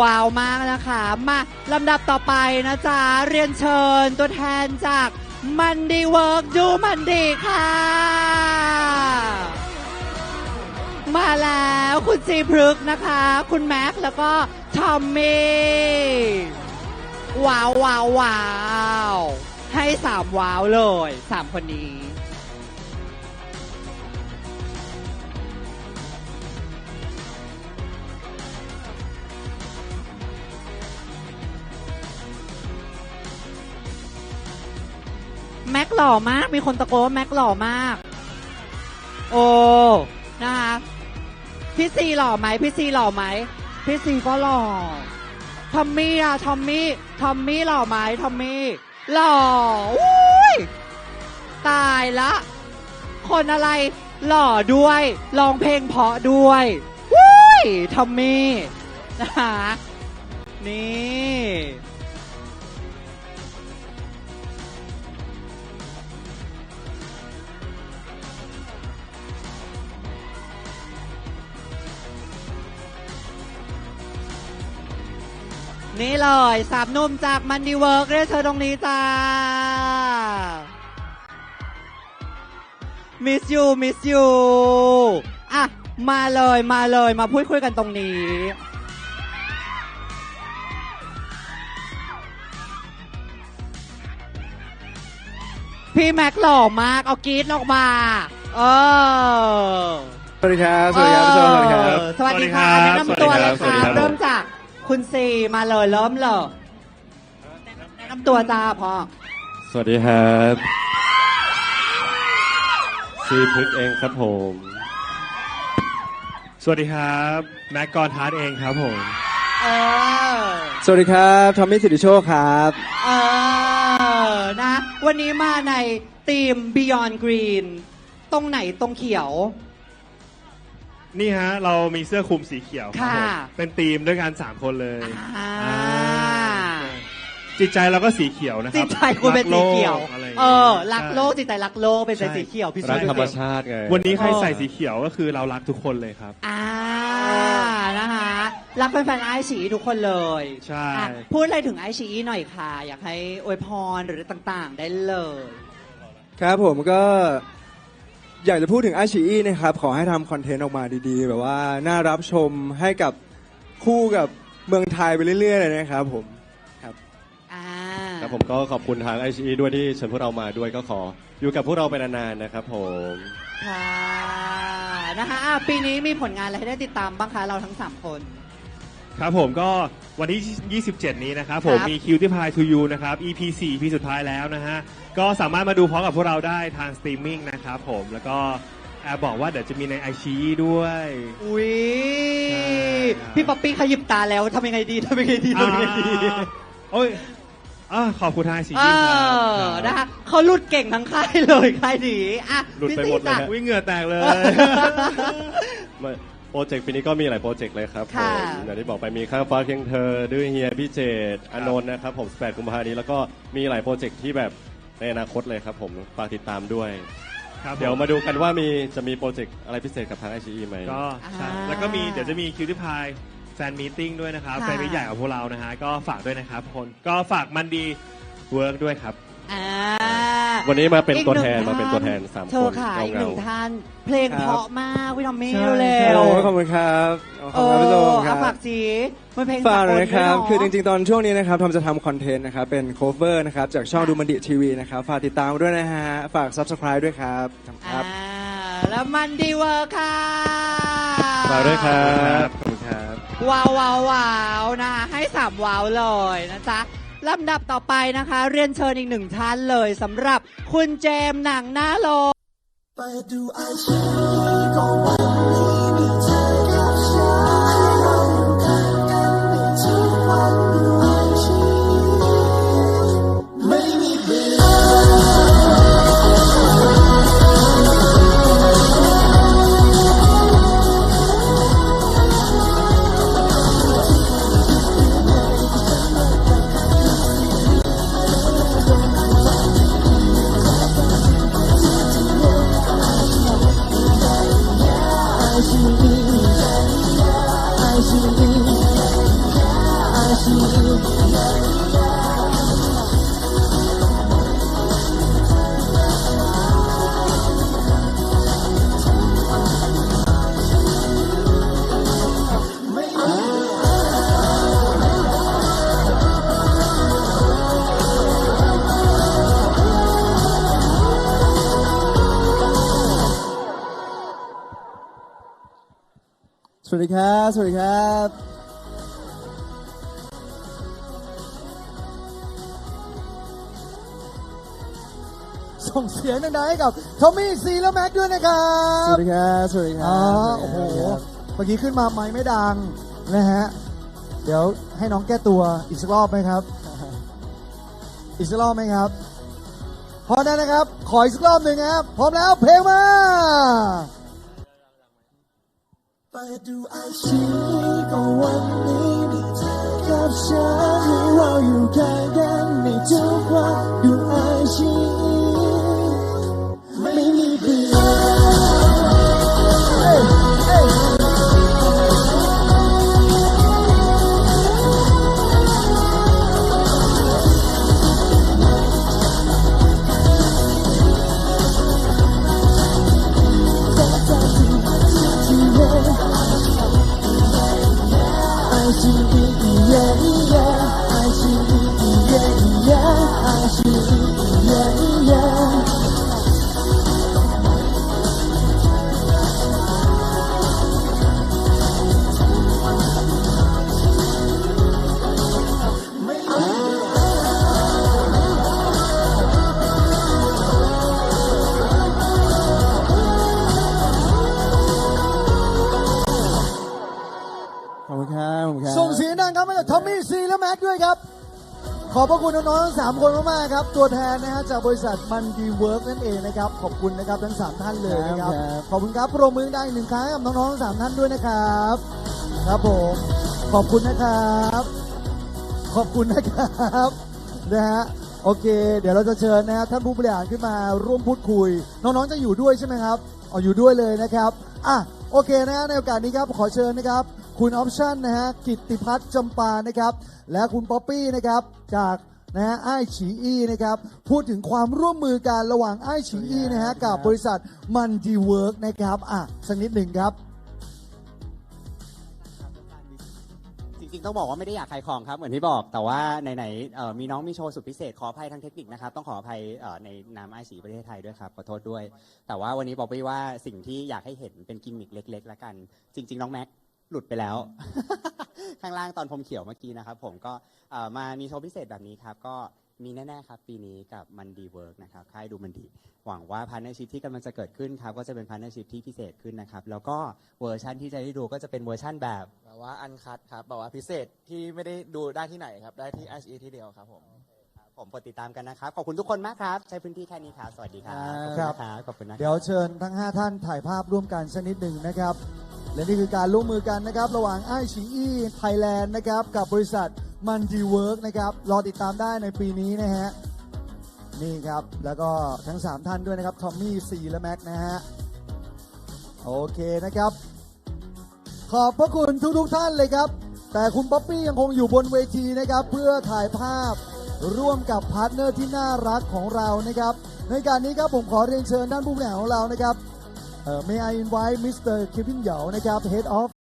ว้าวมากนะคะ มาลำดับต่อไปนะจ๊ะ เรียนเชิญตัวแทนจากมันดีเวิร์กดูมันดีค่ะ มาแล้วคุณจีพฤกนะคะ คุณแม็กซ์แล้วก็ทอมมี่ว้าวว้าวว้าวให้สามว้าวเลยสามคนนี้ หล่อมาก มีคนตะโกนว่าแม็กหล่อมาก โอ้นะคะพี่ซีหล่อไหมพี่ซีหล่อไหมพี่ซีก็หล่อทอมมี่อะทอมมี่ทอมมี่หล่อไหมทอมมี่หล่ออุ้ยตายละ คนอะไรหล่อด้วยร้องเพลงเพาะด้วยวุ้ยทอมมี่นะคะนี่ นี่เลยสามหนุ่มจากมันดีเวิร์กเรียกเธอตรงนี้จ้ามิสยูมิสยูอะ มาเลยมาเลยมาพูดคุยกันตรงนี้ พี่แม็กหล่อมาก เอากรีดออกมา เออ สวัสดีครับ สวัสดีครับพี่โจสวัสดีครับเออสวัสดีค่ะสวัสดีแนะครับนำตัวเลยสวัสค่ะดีครับเริ่มจาก คุณซีมาเลยเริ่มเลยแนะนำตัวจ้าพ่อสวัสดีครับซีพึกเองครับผม สวัสดีครับ แม็กกอนฮาร์ดเองครับผม เออ สวัสดีครับทอมมี่สิริโชคครับ เออ นะ วันนี้มาในทีม Beyond Green ตรงไหนตรงเขียว นี่ฮะ เรามีเสื้อคลุมสีเขียวครับผมค่ะเป็นทีมด้วยกันสามคนเลยอ่า อ่าจิตใจเราก็สีเขียวนะคจิรัตบใจคุณเป็นสีเขียว รักโลกอะไรย่างเองี้ยอรักโลกใช่จิตใจรักโลกเป็นใช่สีเขียวพี่รักสุธรรมชาติไง วันนี้ใครเออใส่สีเขียวก็คือเรารักทุกคนเลยครับ อ่านะคะรักแฟนๆไอชีทุกคนเลยใช่ อะพูดอะไรถึงไอชีหน่อยค่ะ อยากให้อวยพรหรือต่างๆ ได้เลย ครับผมก็ อยากจะพูดถึงอาชีอีนะครับ ขอให้ทำคอนเทนต์ออกมาดีๆ แบบว่าน่ารับชมให้กับคู่กับเมืองไทยไปเรื่อยๆเลยนะครับผม อ่าครับผมก็ขอบคุณทางไอชีด้วยที่เชิญพวกเรามาด้วยก็ขออยู่กับพวกเราไปนานๆนะครับผม ค่ะนะคะอะปีนี้มีผลงานอะไรให้ได้ติดตามบ้างคะเราทั้ง 3 คน ครับผมก็วันที่ 27 นี้นะครับผมครับมีคิวที่พายทูยูนะครับ EP 4 EP สุดท้ายแล้วนะฮะ ก็สามารถมาดูพร้อมกับพวกเราได้ทางสตรีมมิ่งนะครับผมแล้วก็แอบบอกว่าเดี๋ยวจะมีในไอชีด้วย อุ้ยใช่พี่ป๊อปปี้ขยิบตาแล้วทำยังไงดีทำยังไงดีทำยังไงดีอ่าโอ้ยอ่าขอบคุณทางไอชีเอครับอนะคะเขาหลุดเก่งทั้งค่ายเลยค่ายนี้อะหลุดไปหมดเลยพี่ฮะวิ่งเหงื่อแตกเลยไม่ โปรเจกต์ปีนี้ก็มีหลายโปรเจกต์เลยครับผค่ะ มอย่างที่บอกไปมีข้างฟ้าเคียงเธอด้วยเฮียพี่เจตอานนท์นะครับผม18กุมภาพันธ์นี้แล้วก็มีหลายโปรเจกต์ที่แบบในอนาคตเลยครับผมฝากติดตามด้วย ครับเดี๋ยวมาดูกันว่ามีจะมีโปรเจกต์อะไรพิเศษกับทางไอชีไหม ก็ใช่แล้วก็มีเดี๋ยวจะมีคิวที่พายแฟนมีตติ้งด้วยนะครับค่ะ แฟนมีตใหญ่ของพวกเรานะฮะก็ฝากด้วยนะครับทุกคนก็ฝากมันดีเวิร์กด้วยครับ อ่า วันนี้มาเป็นอีกตัวแทนหงมาเป็นตัวแทนสามเธคอนค่ะอีกหนึ่งเงาท่าน เพลงครับเพราะมากวินอมมี่ใช่เร็โอ้วขอบคุณครับขอบเอคุณครับพี่โจอครัเอาบฝากจีมันเพลงฝากเลยนะครับสากลด้วยเนะคือจริงๆ ตอนช่วงนี้นะครับทอมจะทำคอนเทนต์นะครับ เป็นโคเวอร์นะครับ จากช่องดูมันดิทีวีนะครับ ฝากติดตามด้วยนะฮะ ฝาก subscribe ด้วยครับครับอ่าแล้วมันดีเวอร์ค่ะฝากด้วยครับ ขอบคุณครับ ว้าวว้าวว้าวนะคะให้สามว้าวเลยนะจ๊ะ ลำดับต่อไปนะคะ เรียนเชิญอีกหนึ่งท่านเลยสำหรับคุณเจมส์หนังหน้าโลงเปิดดูไอชี you, I see you. วัสดีครับ สวัสดีครับ ส่งเสียงดังๆให้กับทอมมี่ซีและแม็กด้วยนะครัสบวัสดีครับ สวัสดีคอ๋รัอบโอ้โห เมื่อกี้ขึ้นมาไม้ไม่ดังนะฮะ เดี๋ยวให้น้องแก้ตัวอีกสักรอบไหมครับ อีกสักรอบไหมครับพร้อมแล้วนะครับ ขออีกสักรอบหนึ่งนะครับ พร้อมแล้วเพลงมาเปิดดูไอชีก็วันนี้มีเธอกับฉันให้เราอยู่ใกล้กันในทุกวัน ขอบคุณครับ ส่งเสียงดังครับให้กับทอมมี่ซีและแม็กด้วยครับ ขอบพระคุณน้องๆทั้งสามคนมากๆครับ ตัวแทนนะฮะจากบริษัทมันดีเวิร์กนั่นเองนะครับ ขอบคุณนะครับทั้งสามท่านเลยนะครับ ครับ ขอบคุณครับปรบมือได้อีกหนึ่งครั้งให้กับน้องๆทั้งสามท่านด้วยนะครับ ครับผม ขอบคุณนะครับ ขอบคุณนะครับนะฮะโอเค เดี๋ยวเราจะเชิญนะฮะท่านผู้บริหารขึ้นมาร่วมพูดคุย น้องๆจะอยู่ด้วยใช่ไหมครับอ๋ออยู่ด้วยเลยนะครับอะโอเคนะฮะในโอกาสนี้ครับขอเชิญนะครับ คุณออปชั่นนะฮะกิตติพัฒน์จำปานะครับ และคุณป๊อปปี้นะครับจากนะฮะไอฉีอีนะครับ พูดถึงความร่วมมือกันระหว่างไอฉีอีนะฮะกับบริษัทมันดีเวิร์กนะครับอะสักนิดหนึ่งครับ จริงๆต้องบอกว่าไม่ได้อยากขายของครับ เหมือนที่บอก แต่ว่าไหนๆเอ่อมีน้องมีโชว์สุดพิเศษขออภัยทางเทคนิคนะครับ ต้องขออภัยเอ่อในนามไอซีประเทศไทยด้วยครับขอโทษด้วย แต่ว่าวันนี้บอกไปว่าสิ่งที่อยากให้เห็นเป็นกิมมิคเล็กๆแล้วกัน จริง ๆ น้องแม็ก หลุดไปแล้ว ข้างล่างตอนพรมเขียวเมื่อกี้นะครับ ผมก็เอ่อมามีโชว์พิเศษแบบนี้ครับ ก็มีแน่ ๆ ครับ ปีนี้กับมันดีเวิร์กนะครับค่ายดูมันดี หวังว่าพาร์ n เนอร์ชิพที่กำลังจะเกิดขึ้นครับ ก็จะเป็นพาร์ n เนอร์ชิพที่พิเศษขึ้นนะครับ แล้วก็เวอร์ชันที่จะได้ดูก็จะเป็นเวอร์ชันแบบแบบว่าอันคัดครับแบบว่าพิเศษที่ไม่ได้ดูได้ที่ไหนครับ ได้ที่ i อที่เดียวครับผมผมกดติดตามกันนะครับ ขอบคุณทุกคนมากครับ ใช้พื้นที่แค่นี้ครับ สวัสดีครับครับ ขอบคุณนะครับขอบคุณนะครับเดี๋ยวเชิญทั้ง 5 ท่านถ่ายภาพร่วมกันสักนิดหนึ่งนะครับ และนี่คือการร่วมมือกันนะครับ ระหว่างไอชีอีไทยแลนด์นะครับ กับบริษัทมันดีเวิร์กนะครับ รอติดตามได้ในปีนี้นะฮะ นี่ครับ แล้วก็ทั้ง 3 ท่านด้วยนะครับ ทอมมี่ซีและแม็กนะฮะ โอเคนะครับ ขอบพระคุณทุกๆท่านเลยครับ แต่คุณป๊อปปี้ยังคงอยู่บนเวทีนะครับ เพื่อถ่ายภาพร่วมกับพาร์ทเนอร์ที่น่ารักของเรานะครับ ในการนี้ครับผมขอเรียนเชิญท่านผู้บริหารของเรานะครับ May I invite Mr. Kevin Yao นะครับ Head of